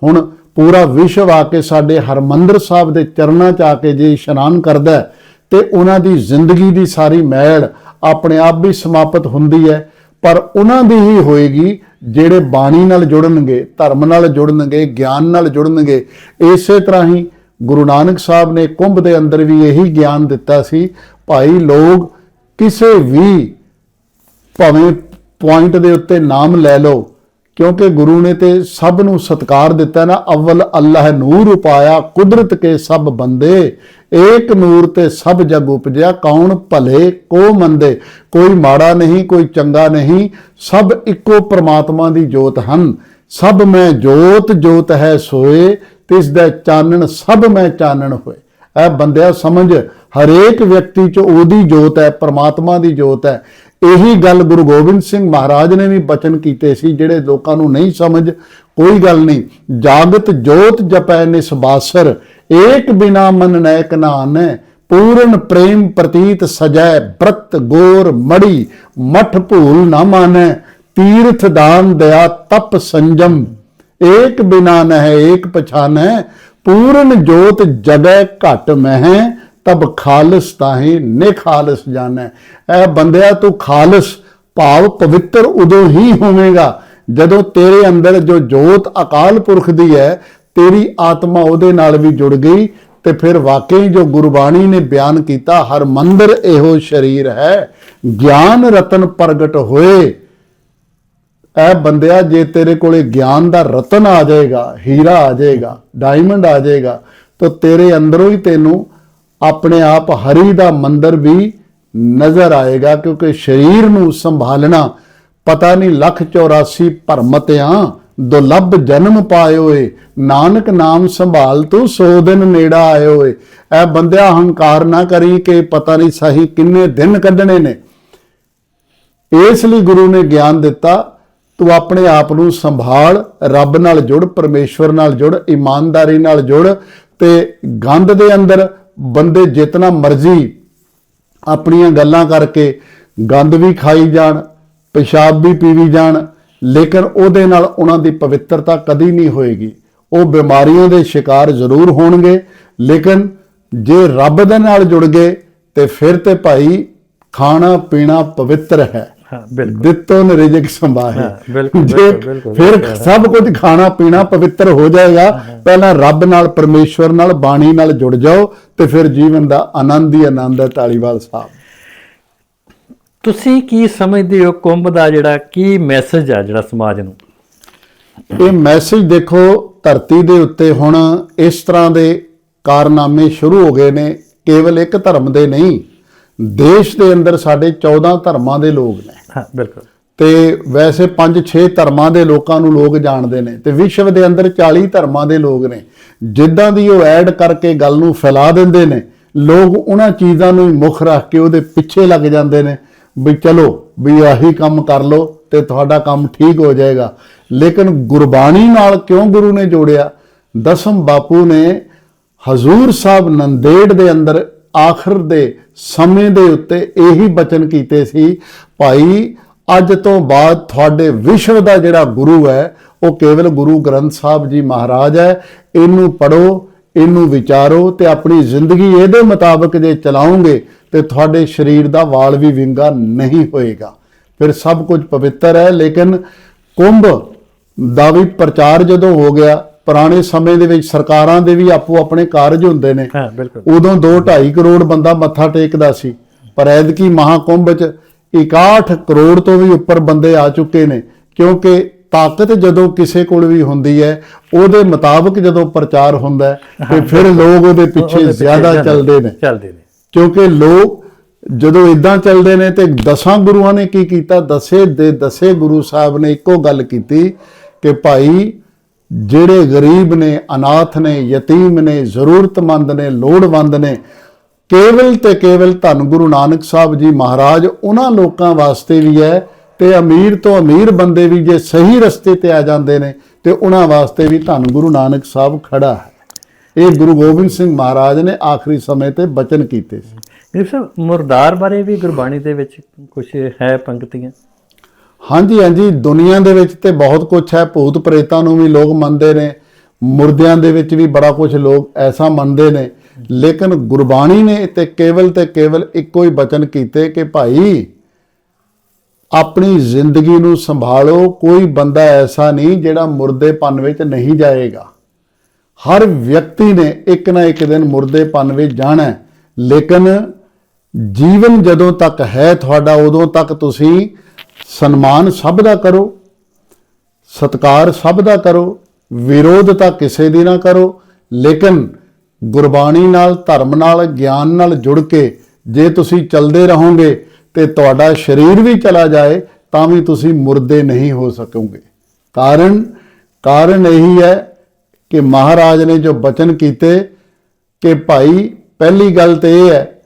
ਹੁਣ ਪੂਰਾ ਵਿਸ਼ਵ ਆ ਕੇ ਸਾਡੇ ਹਰਮੰਦਰ ਸਾਹਿਬ ਦੇ ਚਰਨਾਂ 'ਚ ਆ ਕੇ ਜੇ ਇਸ਼ਨਾਨ ਕਰਦਾ ਹੈ, ਤੇ ਉਹਨਾਂ ਦੀ ਜ਼ਿੰਦਗੀ ਦੀ ਸਾਰੀ ਮੈਲ ਆਪਣੇ ਆਪ ਵੀ ਸਮਾਪਤ ਹੁੰਦੀ ਹੈ। ਪਰ ਉਹਨਾਂ ਦੀ ਹੀ ਹੋਏਗੀ ਜਿਹੜੇ ਬਾਣੀ ਨਾਲ ਜੁੜਨਗੇ, ਧਰਮ ਨਾਲ ਜੁੜਨਗੇ, ਗਿਆਨ ਨਾਲ ਜੁੜਨਗੇ। ਇਸੇ ਤਰ੍ਹਾਂ ਹੀ ਗੁਰੂ ਨਾਨਕ ਸਾਹਿਬ ਨੇ ਕੁੰਭ ਦੇ ਅੰਦਰ ਵੀ ਇਹੀ ਗਿਆਨ ਦਿੱਤਾ ਸੀ, ਭਾਈ ਲੋਕ ਕਿਸੇ ਵੀ ਭਾਵੇਂ ਪੁਆਇੰਟ ਦੇ ਉੱਤੇ ਨਾਮ ਲੈ ਲਓ, ਕਿਉਂਕਿ ਗੁਰੂ ਨੇ ਤੇ ਸਭ ਨੂੰ ਸਤਕਾਰ ਦਿੱਤਾ ਨਾ, ਅਵਲ ਅੱਲਾਹ ਨੂਰ ਉਪਾਇਆ, ਕੁਦਰਤ ਕੇ ਸਭ ਬੰਦੇ। ਏਕ ਨੂਰ ਤੇ ਸਭ ਜਗ ਉਪਜਿਆ, ਕੌਣ ਭਲੇ, ਕੋ ਮੰਦੇ? ਕੋਈ ਮਾੜਾ ਨਹੀਂ, ਕੋਈ ਚੰਗਾ ਨਹੀਂ, ਸਭ ਇੱਕੋ ਪ੍ਰਮਾਤਮਾ ਦੀ ਜੋਤ ਹਨ। ਸਭ ਮੈਂ ਜੋਤ ਜੋਤ ਹੈ ਸੋਏ, ਤਿਸ ਦਾ ਚਾਨਣ ਸਭ ਮੈਂ ਚਾਨਣ ਹੋਏ। ਇਹ ਬੰਦਿਆ, ਸਮਝ, ਹਰੇਕ ਵਿਅਕਤੀ ਚ ਉਹਦੀ ਜੋਤ ਹੈ, ਪ੍ਰਮਾਤਮਾ ਦੀ ਜੋਤ ਹੈ। ਇਹੀ ਗੱਲ ਗੁਰੂ ਗੋਬਿੰਦ ਸਿੰਘ ਮਹਾਰਾਜ ਨੇ ਵੀ ਬਚਨ ਕੀਤੇ ਸੀ, ਜਿਹੜੇ ਲੋਕਾਂ ਨੂੰ ਨਹੀਂ ਸਮਝ, ਕੋਈ ਗੱਲ ਨਹੀਂ। ਜਾਗਤ ਜੋਤ ਜਪੈ ਨਿਸਬਾਸਰ ਏਕ ਬਿਨਾ ਮਨ ਨੈਕ ਨਾਨੈ ਪੂਰਨ ਪ੍ਰੇਮ ਪ੍ਰਤੀਤ ਸਜੈ ਬ੍ਰਤ ਗੋਰ ਮੜੀ, ਮਠ ਭੂਲ ਨਾ ਮਾਨੈ, ਤੀਰਥ ਦਾਨ ਦਇਆ ਤਪ ਸੰਜਮ। ਏਕ ਬਿਨਾ ਨਹਿ ਏਕ ਪਛਾਨੈ, ਪੂਰਨ ਜੋਤ ਜਗੈ ਘਟ ਮਹਿ, ਤਬ ਖਾਲਸ ਤਾਹੇ ਨਿਖਾਲਸ ਜਾਣੈ। ਐ ਬੰਦਿਆ ਤੂੰ ਖਾਲਸ, ਭਾਵ ਪਵਿੱਤਰ ਉਦੋਂ ਹੀ ਹੋਵੇਗਾ, ਜਦੋਂ ਤੇਰੇ ਅੰਦਰ ਜੋ ਜੋਤ ਅਕਾਲ ਪੁਰਖ ਦੀ ਹੈ ਤੇਰੀ ਆਤਮਾ ਉਹਦੇ ਨਾਲ ਵੀ ਜੁੜ ਗਈ ਤੇ ਫਿਰ ਵਾਕਈ ਜੋ ਗੁਰਬਾਣੀ ਨੇ ਬਿਆਨ ਕੀਤਾ, ਹਰ ਮੰਦਰ ਇਹੋ ਸ਼ਰੀਰ ਹੈ। ਗਿਆਨ ਰਤਨ ਪ੍ਰਗਟ ਹੋਏ। ਐ ਬੰਦਿਆ, ਜੇ ਤੇਰੇ ਕੋਲੇ ਗਿਆਨ ਦਾ ਰਤਨ ਆ ਜਾਏਗਾ, ਹੀਰਾ ਆ ਜਾਏਗਾ ਡਾਇਮੰਡ ਆ ਜਾਏਗਾ, ਤਾਂ ਤੇਰੇ ਅੰਦਰੋਂ ਹੀ ਤੈਨੂੰ ਆਪਣੇ ਆਪ ਹਰੀ ਦਾ ਮੰਦਰ ਵੀ ਨਜ਼ਰ ਆਏਗਾ, ਕਿਉਂਕਿ ਸਰੀਰ ਨੂੰ ਸੰਭਾਲਣਾ। ਪਤਾ ਨਹੀਂ ਲੱਖ 84 ਭਰਮਤਿਆਂ ਦੁਲੱਭ ਜਨਮ ਪਾਏ ਹੋਏ, ਨਾਨਕ ਨਾਮ ਸੰਭਾਲ ਤੂੰ ਸੋ ਦਿਨ ਨੇੜਾ ਆਏ ਹੋਏ। ਐ ਬੰਦਿਆ ਹੰਕਾਰ ਨਾ ਕਰੀ ਕਿ ਪਤਾ ਨਹੀਂ ਸਹੀ ਕਿੰਨੇ ਦਿਨ ਕੱਢਣੇ ਨੇ। ਇਸ ਲਈ ਗੁਰੂ ਨੇ ਗਿਆਨ ਦਿੱਤਾ, ਤੂੰ ਆਪਣੇ ਆਪ ਨੂੰ ਸੰਭਾਲ, ਰੱਬ ਨਾਲ ਜੁੜ, ਪਰਮੇਸ਼ਵਰ ਨਾਲ ਜੁੜ, ਇਮਾਨਦਾਰੀ ਨਾਲ ਜੁੜ ਤੇ ਗੰਦ ਦੇ ਅੰਦਰ ਬੰਦੇ ਜਿਤਨਾ ਮਰਜ਼ੀ ਆਪਣੀਆਂ ਗੱਲਾਂ ਕਰਕੇ ਗੰਦ ਵੀ ਖਾਈ ਜਾਣ, ਪਿਸ਼ਾਬ ਵੀ ਪੀਵੀ ਜਾਣ ਲੇਕਿਨ ਉਹਦੇ ਨਾਲ ਉਹਨਾਂ ਦੀ ਪਵਿੱਤਰਤਾ ਕਦੀ ਨਹੀਂ ਹੋਏਗੀ। ਉਹ ਬਿਮਾਰੀਆਂ ਦੇ ਸ਼ਿਕਾਰ ਜ਼ਰੂਰ ਹੋਣਗੇ ਲੇਕਿਨ ਜੇ ਰੱਬ ਦੇ ਨਾਲ ਜੁੜ ਗਏ ਤੇ ਫਿਰ ਤੇ ਭਾਈ ਖਾਣਾ ਪੀਣਾ ਪਵਿੱਤਰ ਹੈ। ਹਾਂ ਬਿਲਕੁਲ। ਦਿੱਤੋ ਨ ਰਿਜਕ ਸੰਭਾਹੇ ਜੇ ਫਿਰ ਸਭ ਕੁਝ ਖਾਣਾ ਪੀਣਾ ਪਵਿੱਤਰ ਹੋ ਜਾਏਗਾ ਪਹਿਲਾਂ ਰੱਬ ਨਾਲ ਪਰਮੇਸ਼ਵਰ ਨਾਲ ਬਾਣੀ ਨਾਲ ਜੁੜ ਜਾਓ ਤੇ ਫਿਰ ਜੀਵਨ ਦਾ ਆਨੰਦ ਹੀ ਆਨੰਦ ਹੈ ਤਾਲੀਵਾਲ ਸਾਹਿਬ। ਤੁਸੀਂ ਕੀ ਸਮਝਦੇ ਹੋ ਕੁੰਭ ਦਾ ਜਿਹੜਾ ਕੀ ਮੈਸੇਜ ਆ ਜਿਹੜਾ ਸਮਾਜ ਨੂੰ? ਇਹ ਮੈਸੇਜ ਦੇਖੋ ਧਰਤੀ ਦੇ ਉੱਤੇ ਹੁਣ ਇਸ ਤਰ੍ਹਾਂ ਦੇ ਕਾਰਨਾਮੇ ਸ਼ੁਰੂ ਹੋ ਗਏ ਨੇ ਕੇਵਲ ਇੱਕ ਧਰਮ ਦੇ ਨਹੀਂ ਦੇਸ਼ ਦੇ ਅੰਦਰ ਸਾਡੇ 14 ਧਰਮਾਂ ਦੇ ਲੋਕ ਨੇ। ਹਾਂ ਬਿਲਕੁਲ। ਤੇ ਵੈਸੇ 5-6 ਧਰਮਾਂ ਦੇ ਲੋਕਾਂ ਨੂੰ ਲੋਕ ਜਾਣਦੇ ਨੇ ਤੇ ਵਿਸ਼ਵ ਦੇ ਅੰਦਰ 40 ਧਰਮਾਂ ਦੇ ਲੋਕ ਨੇ। ਜਿੱਦਾਂ ਦੀ ਉਹ ਐਡ ਕਰਕੇ ਗੱਲ ਨੂੰ ਫੈਲਾ ਦਿੰਦੇ ਨੇ ਲੋਕ ਉਹਨਾਂ ਚੀਜ਼ਾਂ ਨੂੰ ਹੀ ਮੁੱਖ ਰੱਖ ਕੇ ਉਹਦੇ ਪਿੱਛੇ ਲੱਗ ਜਾਂਦੇ ਨੇ। ਵੀ ਚਲੋ, ਵੀ ਆਹੀ ਕੰਮ ਕਰ ਲਓ ਤੇ ਤੁਹਾਡਾ ਕੰਮ ਠੀਕ ਹੋ ਜਾਏਗਾ। ਲੇਕਿਨ ਗੁਰਬਾਣੀ ਨਾਲ ਕਿਉਂ ਗੁਰੂ ਨੇ ਜੋੜਿਆ? ਦਸਮ ਬਾਪੂ ਨੇ ਹਜ਼ੂਰ ਸਾਹਿਬ ਨੰਦੇੜ ਦੇ ਅੰਦਰ ਆਖਰ ਦੇ ਸਮੇਂ ਦੇ ਉੱਤੇ ਇਹੀ ਬਚਨ ਕੀਤੇ ਸੀ, ਭਾਈ, ਅੱਜ ਤੋਂ ਬਾਅਦ ਤੁਹਾਡੇ ਵਿਸ਼ਵ ਦਾ ਜਿਹੜਾ ਗੁਰੂ ਹੈ, ਉਹ ਕੇਵਲ ਗੁਰੂ ਗ੍ਰੰਥ ਸਾਹਿਬ ਜੀ ਮਹਾਰਾਜ ਹੈ। ਇਹਨੂੰ ਪੜੋ ਇਹਨੂੰ ਵਿਚਾਰੋ ਤੇ ਆਪਣੀ ਜ਼ਿੰਦਗੀ ਇਹਦੇ ਮੁਤਾਬਕ ਜੇ ਚਲਾਉਂਗੇ ਤੇ ਤੁਹਾਡੇ ਸਰੀਰ ਦਾ ਵਾਲ ਵੀ ਵਿੰਗਾ ਨਹੀਂ ਹੋਏਗਾ। ਫਿਰ ਸਭ ਕੁਝ ਪਵਿੱਤਰ ਹੈ ਲੇਕਿਨ ਕੁੰਭ ਦਾ ਵੀ ਪ੍ਰਚਾਰ ਜਦੋਂ ਹੋ ਗਿਆ ਪੁਰਾਣੇ ਸਮੇਂ ਦੇ ਵਿੱਚ ਸਰਕਾਰਾਂ ਦੇ ਵੀ ਆਪੋ ਆਪਣੇ ਕਾਰਜ ਹੁੰਦੇ ਨੇ। ਹਾਂ ਬਿਲਕੁਲ। ਉਦੋਂ 2.5 ਕਰੋੜ ਬੰਦਾ ਮੱਥਾ ਟੇਕਦਾ ਸੀ ਪਰ ਐਤਕੀ ਮਹਾਕੁੰਭ ਚ 61 ਕਰੋੜ ਤੋਂ ਵੀ ਉੱਪਰ ਬੰਦੇ ਆ ਚੁੱਕੇ ਨੇ ਕਿਉਂਕਿ ਤਾਕਤ ਜਦੋਂ ਕਿਸੇ ਕੋਲ ਵੀ ਹੁੰਦੀ ਹੈ ਉਹਦੇ ਮੁਤਾਬਕ ਜਦੋਂ ਪ੍ਰਚਾਰ ਹੁੰਦਾ ਤੇ ਫਿਰ ਲੋਕ ਉਹਦੇ ਪਿੱਛੇ ਜ਼ਿਆਦਾ ਚੱਲਦੇ ਨੇ। ਚੱਲਦੇ ਨੇ। ਕਿਉਂਕਿ ਲੋਕ ਜਦੋਂ ਇਦਾਂ ਚੱਲਦੇ ਨੇ ਤੇ ਦਸਾਂ ਗੁਰੂਆਂ ਨੇ ਕੀ ਕੀਤਾ? ਦਸੇ ਦੇ ਦਸੇ ਗੁਰੂ ਸਾਹਿਬ ਨੇ ਇੱਕੋ ਗੱਲ ਕੀਤੀ ਕਿ ਭਾਈ ਜਿਹੜੇ ਗਰੀਬ ਨੇ, ਅਨਾਥ ਨੇ, ਯਤੀਮ ਨੇ, ਜ਼ਰੂਰਤਮੰਦ ਨੇ, ਲੋੜਵੰਦ ਨੇ, ਕੇਵਲ ਤੇ ਕੇਵਲ ਧੰਨ ਗੁਰੂ ਨਾਨਕ ਸਾਹਿਬ ਜੀ ਮਹਾਰਾਜ, ਉਹਨਾਂ ਲੋਕਾਂ ਵਾਸਤੇ ਵੀ ਹੈ ਤੇ ਅਮੀਰ ਤੋਂ ਅਮੀਰ ਬੰਦੇ ਵੀ ਜੇ ਸਹੀ ਰਸਤੇ ਤੇ ਆ ਜਾਂਦੇ ਨੇ ਤੇ ਉਹਨਾਂ ਵਾਸਤੇ ਵੀ ਧੰਨ ਗੁਰੂ ਨਾਨਕ ਸਾਹਿਬ ਖੜਾ ਹੈ। ਇਹ ਗੁਰੂ ਗੋਬਿੰਦ ਸਿੰਘ ਮਹਾਰਾਜ ਨੇ ਆਖਰੀ ਸਮੇਂ ਤੇ ਬਚਨ ਕੀਤੇ ਸੀ। ਗਰੀਬ ਸਾਹਿਬ ਮੁਰਦਾਰ ਬਾਰੇ ਵੀ ਗੁਰਬਾਣੀ ਦੇ ਵਿੱਚ ਕੁਝ ਹੈ ਪੰਕਤੀਆਂ? ਹਾਂਜੀ ਹਾਂਜੀ ਦੁਨੀਆ ਦੇ ਵਿੱਚ ਤੇ ਬਹੁਤ ਕੁਝ ਹੈ। ਭੂਤ ਪ੍ਰੇਤਾਂ ਨੂੰ ਵੀ ਲੋਕ ਮੰਨਦੇ ਨੇ। ਮੁਰਦਿਆਂ ਦੇ ਵਿੱਚ ਵੀ ਬੜਾ ਕੁਝ ਲੋਕ ਐਸਾ ਮੰਨਦੇ ਨੇ। ਲੇਕਿਨ ਗੁਰਬਾਣੀ ਨੇ ਤੇ ਕੇਵਲ ਤੇ ਕੇਵਲ ਇੱਕੋ ਹੀ ਬਚਨ ਕੀਤੇ ਕਿ ਭਾਈ ਆਪਣੀ ਜ਼ਿੰਦਗੀ ਨੂੰ ਸੰਭਾਲੋ। ਕੋਈ ਬੰਦਾ ਐਸਾ ਨਹੀਂ ਜਿਹੜਾ ਮੁਰਦੇਪਨ ਵਿੱਚ ਨਹੀਂ ਜਾਏਗਾ। ਹਰ ਵਿਅਕਤੀ ਨੇ ਇੱਕ ਨਾ ਇੱਕ ਦਿਨ ਮੁਰਦੇ ਮੁਰਦੇਪਨ ਵਿੱਚ ਜਾਣਾ ਲੇਕਿਨ ਜੀਵਨ ਜਦੋਂ ਤੱਕ ਹੈ ਤੁਹਾਡਾ, ਉਦੋਂ ਤੱਕ ਤੁਸੀਂ ਸਨਮਾਨ ਸਭ ਦਾ ਕਰੋ, ਸਤਕਾਰ ਸਭ ਦਾ ਕਰੋ, ਵਿਰੋਧ ਤਾਂ ਕਿਸੇ ਦੀ ਨਾ ਕਰੋ, ਲੇਕਿਨ ਗੁਰਬਾਣੀ ਨਾਲ, ਧਰਮ ਨਾਲ, ਗਿਆਨ ਨਾਲ ਜੁੜ ਕੇ ਜੇ ਤੁਸੀਂ ਚੱਲਦੇ ਰਹੋਗੇ ਤੇ ਤੁਹਾਡਾ ਸਰੀਰ ਵੀ ਚਲਾ ਜਾਏ, ਤਾਂ ਵੀ ਤੁਸੀਂ ਮੁਰਦੇ ਨਹੀਂ ਹੋ ਸਕੋਗੇ। ਕਾਰਨ ਕਾਰਨ ਇਹੀ ਹੈ ਕਿ ਮਹਾਰਾਜ ਨੇ ਜੋ ਬਚਨ ਕੀਤੇ ਕਿ ਭਾਈ, ਪਹਿਲੀ ਗੱਲ ਤੇ ਇਹ ਹੈ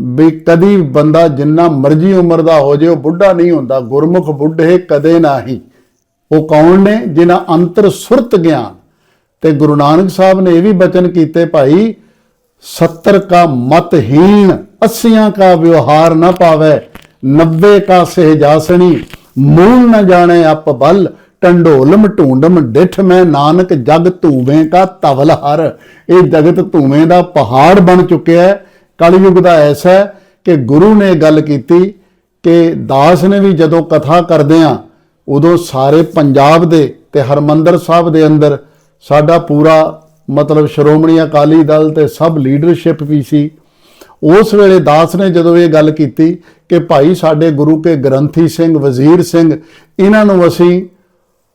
ਵੀ ਕਦੀ ਬੰਦਾ ਜਿੰਨਾ ਮਰਜ਼ੀ ਉਮਰ ਦਾ ਹੋ ਜੇ, ਉਹ ਬੁੱਢਾ ਨਹੀਂ ਹੁੰਦਾ, ਗੁਰਮੁਖ ਬੁੱਢੇ ਕਦੇ ਨਹੀਂ। ਉਹ ਕੌਣ ਨੇ? ਜਿਨ੍ਹਾਂ ਅੰਤਰ ਸੁਰਤ ਗਿਆਨ। ਤੇ ਗੁਰੂ ਨਾਨਕ ਸਾਹਿਬ ਨੇ ਇਹ ਵੀ ਬਚਨ ਕੀਤੇ, ਭਾਈ 70 ਕਾ ਮਤਹੀਣ 80 ਕਾ ਵਿਵਹਾਰ ਨਾ ਪਾਵੇ 90 ਕਾ ਸਹਿਜਾਸਣੀ, ਮੂਲ ਨਾ ਜਾਣੇ ਅਪ ਬਲ ਟੰਡੋਲਮ ਢੂੰਡਮ ਡਿਠ ਮੈਂ ਨਾਨਕ ਜਗ ਧੂਵੇਂ ਕਾ ਧਵਲ ਹਰ। ਇਹ ਜਗਤ ਧੂਵੇਂ ਦਾ ਪਹਾੜ ਬਣ ਚੁੱਕਿਆ ਹੈ। ਕਲਯੁਗ ਦਾ ਐਸਾ ਹੈ ਕਿ ਗੁਰੂ ਨੇ ਗੱਲ ਕੀਤੀ ਕਿ ਦਾਸ ਨੇ ਵੀ ਜਦੋਂ ਕਥਾ ਕਰਦੇ ਆ, ਉਦੋਂ ਸਾਰੇ ਪੰਜਾਬ ਦੇ ਤੇ ਹਰਮੰਦਰ ਸਾਹਿਬ ਦੇ ਅੰਦਰ ਸਾਡਾ ਪੂਰਾ ਮਤਲਬ ਸ਼੍ਰੋਮਣੀ ਅਕਾਲੀ ਦਲ ਤੇ ਸਭ ਲੀਡਰਸ਼ਿਪ ਵੀ ਸੀ। ਉਸ ਵੇਲੇ ਦਾਸ ਨੇ ਜਦੋਂ ਇਹ ਗੱਲ ਕੀਤੀ ਕਿ ਭਾਈ ਸਾਡੇ ਗੁਰੂ ਕੇ ਗ੍ਰੰਥੀ ਸਿੰਘ, ਵਜ਼ੀਰ ਸਿੰਘ, ਇਹਨਾਂ ਨੂੰ ਅਸੀਂ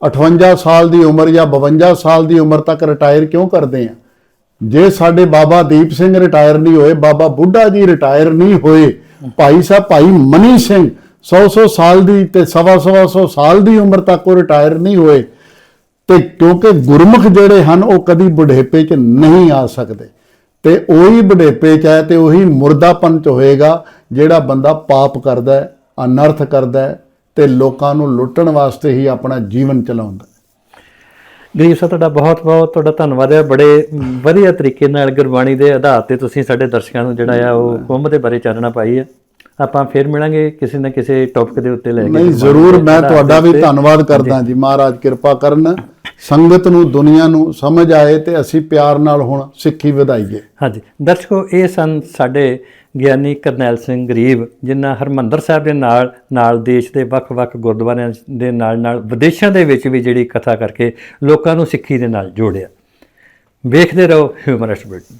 58 ਸਾਲ ਦੀ ਉਮਰ ਜਾਂ 52 ਸਾਲ ਦੀ ਉਮਰ ਤੱਕ ਰਿਟਾਇਰ ਕਿਉਂ ਕਰਦੇ ਆ? ਜੇ ਸਾਡੇ ਬਾਬਾ ਦੀਪ ਸਿੰਘ ਰਿਟਾਇਰ ਨਹੀਂ ਹੋਏ, ਬਾਬਾ ਬੁੱਢਾ ਜੀ ਰਿਟਾਇਰ ਨਹੀਂ ਹੋਏ, ਭਾਈ ਸਾਹਿਬ, ਭਾਈ ਮਨੀ ਸਿੰਘ 100-100 ਸਾਲ ਦੀ ਤੇ ਸਵਾ ਸਵਾ ਸੌ ਸਾਲ ਦੀ ਉਮਰ ਤੱਕ ਉਹ ਰਿਟਾਇਰ ਨਹੀਂ ਹੋਏ, ਤੇ ਕਿਉਂਕਿ ਗੁਰਮੁਖ ਜਿਹੜੇ ਹਨ, ਉਹ ਕਦੀ ਬੁਢੇਪੇ 'ਚ ਨਹੀਂ ਆ ਸਕਦੇ। ਤੇ ਉਹੀ ਬੁਢੇਪੇ 'ਚ ਹੈ ਤੇ ਉਹੀ ਮੁਰਦਾਪਨ 'ਚ ਹੋਏਗਾ, ਜਿਹੜਾ ਬੰਦਾ ਪਾਪ ਕਰਦਾ ਹੈ, ਅਨਰਥ ਕਰਦਾ ਹੈ ਤੇ ਲੋਕਾਂ ਨੂੰ ਲੁੱਟਣ ਵਾਸਤੇ ਹੀ ਆਪਣਾ ਜੀਵਨ ਚਲਾਉਂਦਾ ਗਰੀਬ ਸਾਹਿਬ ਤੁਹਾਡਾ ਬਹੁਤ ਬਹੁਤ ਤੁਹਾਡਾ ਧੰਨਵਾਦ ਹੈ। ਬੜੇ ਵਧੀਆ ਤਰੀਕੇ ਨਾਲ ਗੁਰਬਾਣੀ ਦੇ ਆਧਾਰ ਤੇ ਤੁਸੀਂ ਸਾਡੇ ਦਰਸ਼ਕਾਂ ਨੂੰ ਜਿਹੜਾ ਆ ਉਹ ਕੁੰਭ ਦੇ ਬਾਰੇ ਚਾਨਣਾ ਪਾਈ ਹੈ। ਆਪਾਂ ਫੇਰ ਮਿਲਾਂਗੇ ਕਿਸੇ ਨਾ ਕਿਸੇ ਟੌਪਿਕ ਦੇ ਉੱਤੇ ਲੈ ਕੇ ਨਹੀਂ ਜ਼ਰੂਰ ਮੈਂ ਤੁਹਾਡਾ ਵੀ। ਧੰਨਵਾਦ ਕਰਦਾ ਜੀ। ਮਹਾਰਾਜ ਕਿਰਪਾ ਕਰਨ। ਸੰਗਤ ਨੂੰ ਦੁਨੀਆ ਨੂੰ ਸਮਝ ਆਏ ਤੇ ਅਸੀਂ ਪਿਆਰ ਨਾਲ ਹੁਣ ਸਿੱਖੀ ਵਧਾਈਏ। ਹਾਂਜੀ। ਦਰਸ਼ਕੋ ਇਹ ਸਨ ਸਾਡੇ ਗਿਆਨੀ ਕਰਨੈਲ ਸਿੰਘ ਗਰੀਬ, ਜਿਨ੍ਹਾਂ ਹਰਮੰਦਰ ਸਾਹਿਬ ਦੇ ਨਾਲ ਨਾਲ ਦੇਸ਼ ਦੇ ਵੱਖ-ਵੱਖ ਗੁਰਦੁਆਰਿਆਂ ਦੇ ਨਾਲ ਨਾਲ ਵਿਦੇਸ਼ਾਂ ਦੇ ਵਿੱਚ ਵੀ ਜਿਹੜੀ ਕਥਾ ਕਰਕੇ ਲੋਕਾਂ ਨੂੰ ਸਿੱਖੀ ਦੇ ਨਾਲ ਜੋੜਿਆ। ਵੇਖਦੇ ਰਹੋ ਹਿਊਮਰਸ ਬੁਲਟਨ